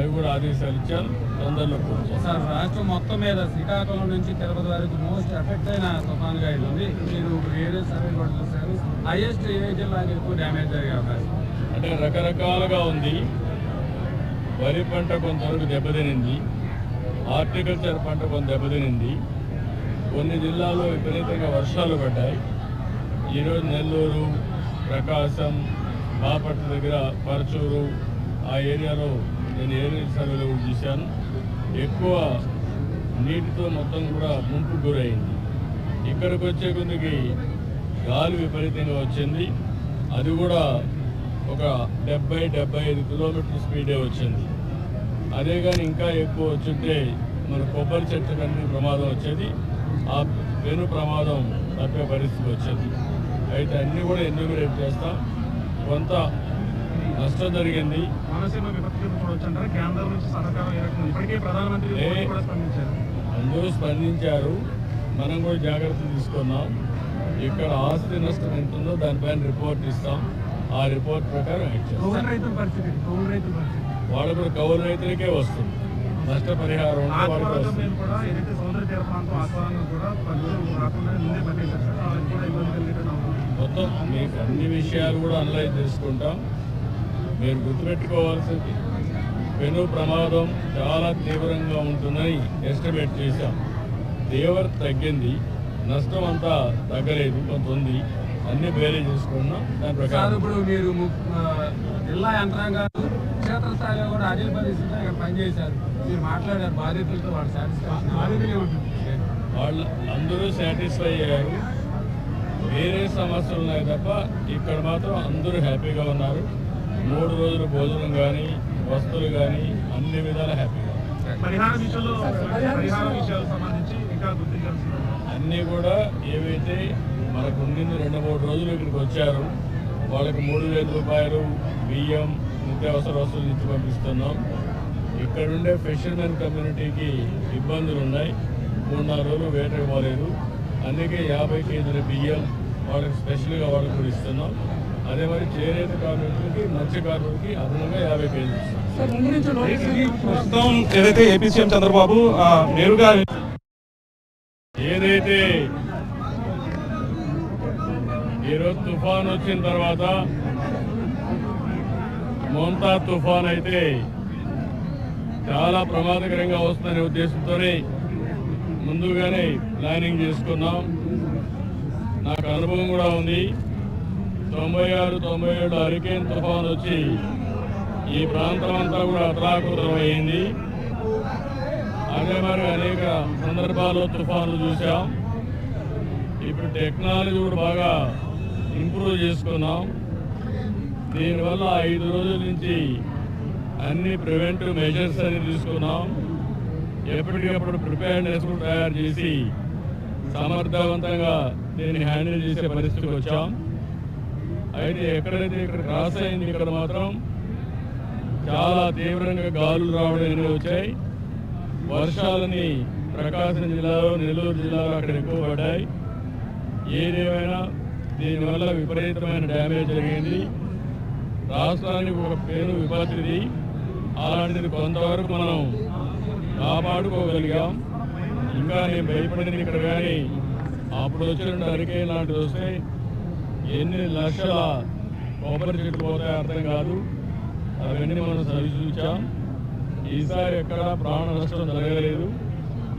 అవి కూడా ఆదేశాలు ఇచ్చాను తొందరలో. సార్ రాష్ట్రం మొత్తం మీద శ్రీకాకుళం నుంచి తిరుపతి వరకు మోస్ట్ ఎఫెక్ట్ అయిన తుఫాన్గా ఉంది. మీరు ఏరియా సర్వే కూడా చూశారు. హైయెస్ట్ ఏ జిల్లాకి ఎక్కువ డ్యామేజ్ జరిగే అవకాశం అంటే రకరకాలుగా ఉంది. వరి పంట కొంతవరకు దెబ్బతినింది. హార్టికల్చర్ పంట కొంత దెబ్బతినింది. కొన్ని జిల్లాల్లో విపరీతంగా వర్షాలు పడ్డాయి. ఈరోజు నెల్లూరు ప్రకాశం బాపట్ల దగ్గర పరచూరు ఆ ఏరియాలో నేను ఏరియా సర్వేలో కూడా చూశాను. ఎక్కువ నీటితో మొత్తం కూడా ముంపు గురైంది. ఇక్కడికి వచ్చే కొద్దికి గాలి విపరీతంగా వచ్చింది. అది కూడా ఒక డెబ్బై డెబ్బై ఐదు కిలోమీటర్ స్పీడే వచ్చింది. అదే కానీ ఇంకా ఎక్కువ వచ్చింటే మన కొబ్బరి చెట్టు చెట్లకన్నీ ప్రమాదం వచ్చేది. ఆ పెను ప్రమాదం తప్పే పరిస్థితి వచ్చేది. అయితే అన్నీ కూడా ఎన్యూమినేట్ చేస్తాం? కొంత నష్టం జరిగింది. కోనసీమ విపత్తు కూడా వచ్చంటారు కేంద్రం నుంచి సహకారం? ఇప్పటికే ప్రధానమంత్రి అందరూ స్పందించారు. మనం కూడా జాగ్రత్తలు తీసుకున్నాం. ఇక్కడ ఆస్తి నష్టం ఎంత ఉందో దానిపైన రిపోర్ట్ ఇస్తాం. ఆ రిపోర్ట్ ప్రకారం వాళ్ళకు కూడా కౌలు రైతులకే వస్తుంది. నష్టపరిహారం మొత్తం మీకు అన్ని విషయాలు కూడా అనలైజ్ చేసుకుంటాం. మీరు గుర్తుపెట్టుకోవాల్సింది పెను ప్రమాదం చాలా తీవ్రంగా ఉంటుందని ఎస్టిమేట్ చేశాం. తీవ్రత తగ్గింది నష్టం అంతా తగ్గలేదు కొంత ఉంది. అన్ని బేరే చేసుకున్నాం. దాని ప్రకారం. ఇప్పుడు మీరు జిల్లా యంత్రాంగాలు క్షేత్రస్థాయిలో కూడా అదే పరిస్థితిలో ఇక్కడ పనిచేశారు. మీరు మాట్లాడారు బాధితులతో వాళ్ళు సాటిస్ఫాక్షన్ వాళ్ళు అందరూ సాటిస్ఫై అయ్యారు. వేరే సమస్యలు ఉన్నాయి తప్ప ఇక్కడ మాత్రం అందరూ హ్యాపీగా ఉన్నారు. మూడు రోజులు భోజనం కానీ వస్తువులు కానీ అన్ని విధాల హ్యాపీగా అన్నీ కూడా ఏవైతే మనకు ఉండింది రెండు మూడు రోజులు ఇక్కడికి వచ్చారు వాళ్ళకి మూడు వేల రూపాయలు బియ్యం నిత్యావసర వస్తువులు ఇచ్చి పంపిస్తున్నాం. ఇక్కడ ఉండే ఫిషర్మెన్ కమ్యూనిటీకి ఇబ్బందులు ఉన్నాయి. మూడు నాలుగు రోజులు వేట ఇవ్వలేదు. అందుకే యాభై కేజీల బియ్యం వాళ్ళకి స్పెషల్గా వాళ్ళకి కూడా ఇస్తున్నాం. అదే మరి చేనేత కార్మికులకి మత్స్య కార్మికులకి అదనంగా యాభై కేజీలు ప్రస్తుతం ఏదైతే ఏపీ సీఎం చంద్రబాబు నేరుగా ఏదైతే ఈరోజు తుఫాన్ వచ్చిన తర్వాత మోంతా తుఫాన్ అయితే చాలా ప్రమాదకరంగా వస్తుందనే ఉద్దేశంతోనే ముందుగానే ప్లానింగ్ చేసుకున్నాం. నాకు అనుభవం కూడా ఉంది. తొంభై ఆరు తొంభై ఏడు హరికేన్ తుఫాన్ వచ్చి ఈ ప్రాంతం అంతా కూడా అత్రాకృతమైంది. అదే మరి అనేక సందర్భాల్లో తుఫాన్లు చూసాం ఇప్పుడు టెక్నాలజీ కూడా బాగా ఇంప్రూవ్ చేసుకున్నాం. దీనివల్ల ఐదు రోజుల నుంచి అన్ని ప్రివెంటివ్ మెజర్స్ అని తీసుకున్నాం. ఎప్పటికప్పుడు ప్రిపేర్నెస్ కూడా తయారు చేసి సమర్థవంతంగా దీన్ని హ్యాండిల్ చేసే పరిస్థితికి వచ్చాం. అయితే ఎక్కడైతే ఇక్కడ క్రాస్ అయింది ఇక్కడ మాత్రం చాలా తీవ్రంగా గాలులు రావడం వచ్చాయి. వర్షాలని ప్రకాశం జిల్లాలో నెల్లూరు జిల్లాలో అక్కడ ఎక్కువ పడ్డాయి. ఏదేమైనా దీనివల్ల విపరీతమైన డ్యామేజ్ జరిగింది. రాష్ట్రానికి ఒక పేరు విపత్తిది. అలాంటిది కొంతవరకు మనం కాపాడుకోగలిగాం. ఇంకా నేను భయపడింది ఇక్కడ కానీ అప్పుడు వచ్చిన అరికే లాంటిది వస్తే ఎన్ని లక్షల కొబ్బరి చెట్లు పోతాయో అర్థం కాదు. అవన్నీ మనం సరి చూచాం ఈసారి ఎక్కడ ప్రాణ నష్టం జరగలేదు.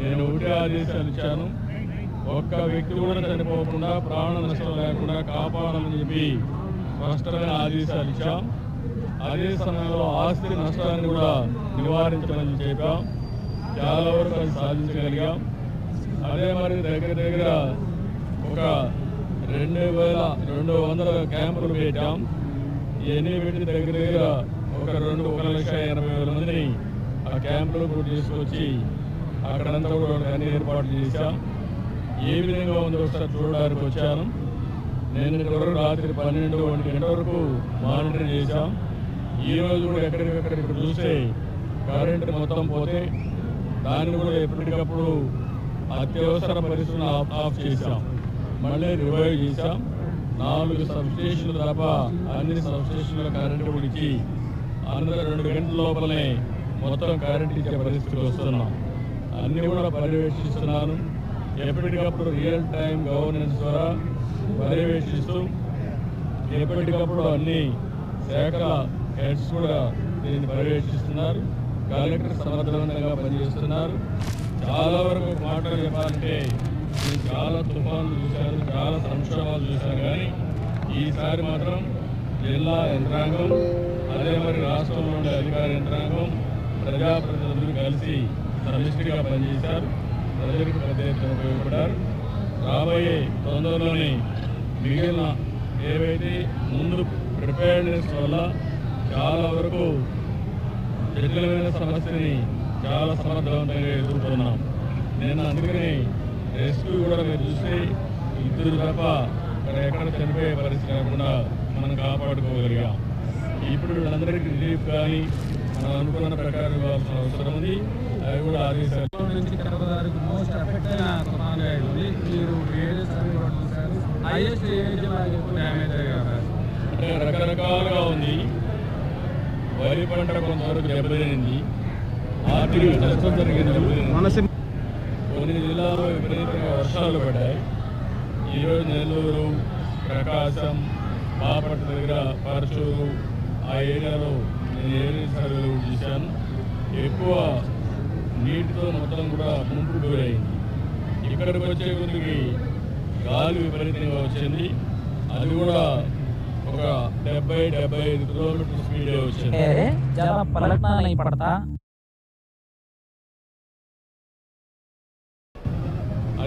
నేను ఒకటే ఆదేశాలు ఇచ్చాను. ఒక్క వ్యక్తి కూడా చనిపోకుండా ప్రాణ నష్టం లేకుండా కాపాడాలని చెప్పి స్పష్టమైన ఆదేశాలు ఇచ్చాం. అదే సమయంలో ఆస్తి నష్టాన్ని కూడా నివారించమని చెప్పాం. చాలా వరకు అది సాధించగలిగాం. అదే మరి దగ్గర దగ్గర ఒక రెండు వేల రెండు వందల క్యాంపులు పెట్టాం. ఇవన్నీ పెట్టి దగ్గర దగ్గర ఒక రెండు ఒక లక్ష ఎనభై వేల మందిని ఆ క్యాంపులో కూడా తీసుకొచ్చి అక్కడంతా కూడా అన్ని ఏర్పాట్లు చేశాం. ఏ విధంగా ఉందో ఒకసారి చూడడానికి వచ్చాను. నేను ఇంతవరకు రాత్రి పన్నెండు ఒంటి గంట వరకు మానిటర్ చేశాం. ఈ రోజు కూడా ఎక్కడికక్కడ ఇక్కడ చూస్తే కరెంట్ మొత్తం పోతే దాన్ని కూడా ఎప్పటికప్పుడు అత్యవసర పరిస్థితులను ఆఫ్ చేశాం. మళ్ళీ రివైవ్ చేశాం నాలుగు సబ్స్టేషన్లు తప్ప అన్ని సబ్స్టేషన్ల కరెంటు కూడా ఇచ్చి అందరూ రెండు గంటల లోపలనే మొత్తం కరెంట్ ఇచ్చే పరిస్థితికి వస్తున్నాం. అన్నీ కూడా పర్యవేక్షిస్తున్నాను. ఎప్పటికప్పుడు రియల్ టైం గవర్నెన్స్ ద్వారా పర్యవేక్షిస్తూ ఎప్పటికప్పుడు అన్ని శాఖల హెడ్స్ కూడా దీన్ని పర్యవేక్షిస్తున్నారు. కలెక్టర్ సమర్థవంతంగా పనిచేస్తున్నారు. చాలా వరకు మాటలు చెప్పాలంటే నేను చాలా తుఫాన్లు చూశాను చాలా సంక్షోభాలు చూశాను కానీ ఈసారి మాత్రం జిల్లా యంత్రాంగం అదే మరి రాష్ట్రంలో ఉండే అధికార యంత్రాంగం ప్రజాప్రతినిధులు కలిసి సమిష్టిగా పనిచేశారు. ప్రజలకు పెద్ద ఎత్తున ఉపయోగపడ్డారు. రాబోయే తొందరలోనే మిగిలిన ఏవైతే ముందు ప్రిపేర్నెస్ వల్ల చాలా వరకు జటిలమైన సమస్యని చాలా సమర్థవంతంగా ఎదుర్కొన్నాం. నేను అందుకని రెస్క్యూ కూడా మీరు చూస్తే ఇద్దరు తప్ప అక్కడ ఎక్కడ చనిపోయే పరిస్థితి లేకుండా మనం కాపాడుకోగలిగాం. ఇప్పుడు వీళ్ళందరికీ రిలీఫ్ కానీ మనం అనుకున్న ప్రకారం ఇవ్వాల్సిన అవసరం ఉంది. అవి కూడా ఆదేశాలు. నుంచి మోస్ట్ ఎఫెక్ట్ అయిన తుఫాన్గా ఉంది. మీరు హైయెస్ట్ డ్యామేజ్ అంటే రకరకాలుగా ఉంది. వరి పంట కొంతవరకు దెబ్బతినింది. ఆర్థిక నష్టం జరిగింది అన్ని కొన్ని జిల్లాల్లో విపరీతంగా వర్షాలు పడ్డాయి ఈరోజు నెల్లూరు ప్రకాశం బాపట్ల దగ్గర పరచూరు ఆ ఏరియాలో నేను ఏరియా సర్వేలు చూశాను. ఎక్కువ నీటితో మొత్తం కూడా ముంపు గురైంది. ఇక్కడికి వచ్చే కొద్దికి గాలి విపరీతంగా వచ్చింది. అది కూడా ఒక డెబ్బై డెబ్బై ఐదు కిలోమీటర్ స్పీడ్ వచ్చింది. పడతా?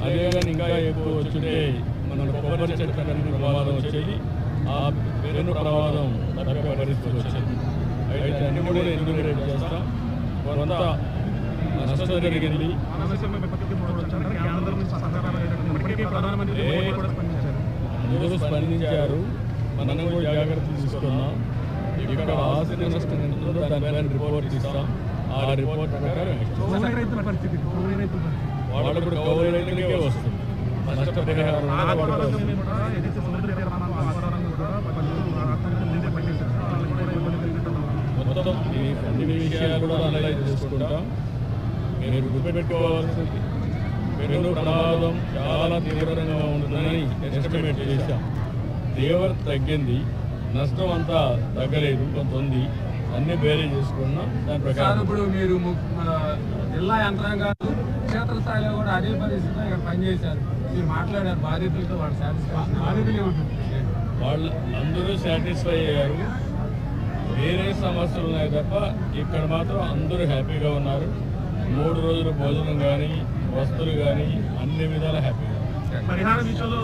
అదేవిధంగా ఇంకా ఎక్కువ వచ్చుంటే మన కొబ్బరి చెట్టు ప్రమాదం వచ్చేది. ఆ వెన్ను ప్రమాదం తప్పే పరిస్థితి వచ్చేది. అయితే అన్ని కూడా ఎన్యూరేట్ చేస్తాం? కొంత నష్టం జరిగింది. అందరూ స్పందించారు. మనం కూడా జాగ్రత్త తీసుకున్నాం ఇక్కడ ఆస్తి నష్టం దానిపైన రిపోర్ట్ ఇస్తాం. ఆ రిపోర్ట్ ప్రకారం వాళ్ళు ఇప్పుడు కౌలు రైతులకే వస్తుంది. నష్టపరిహారం. మొత్తం ఈ అన్ని విషయాలు కూడా అనలైజ్ చేసుకుంటాం. మీరు గుర్తుపెట్టుకోవాల్సింది పెను ప్రమాదం చాలా తీవ్రంగా ఉంటుందని ఎస్టిమేట్ చేశాం. తీవ్రత తగ్గింది నష్టం అంతా తగ్గలేదు కొంత ఉంది. అన్ని బేరీ చేసుకున్నాం దాని ప్రకారం. ఇప్పుడు మీరు జిల్లా యంత్రాంగాలు క్షేత్రస్థాయిలో కూడా అదే పరిస్థితిలో ఇక్కడ పనిచేశారు. మీరు మాట్లాడారు బాధితులతో వాళ్ళ సాటిస్ఫాక్షన్ బాధితులు ఏమంటారు వాళ్ళు అందరూ సాటిస్ఫై అయ్యారు. వేరే సమస్యలు ఉన్నాయి తప్ప ఇక్కడ మాత్రం అందరూ హ్యాపీగా ఉన్నారు. మూడు రోజుల భోజనం కానీ వస్తువులు కానీ అన్ని విధాలా హ్యాపీగా. ఉన్నారు. పరిహార విషయంలో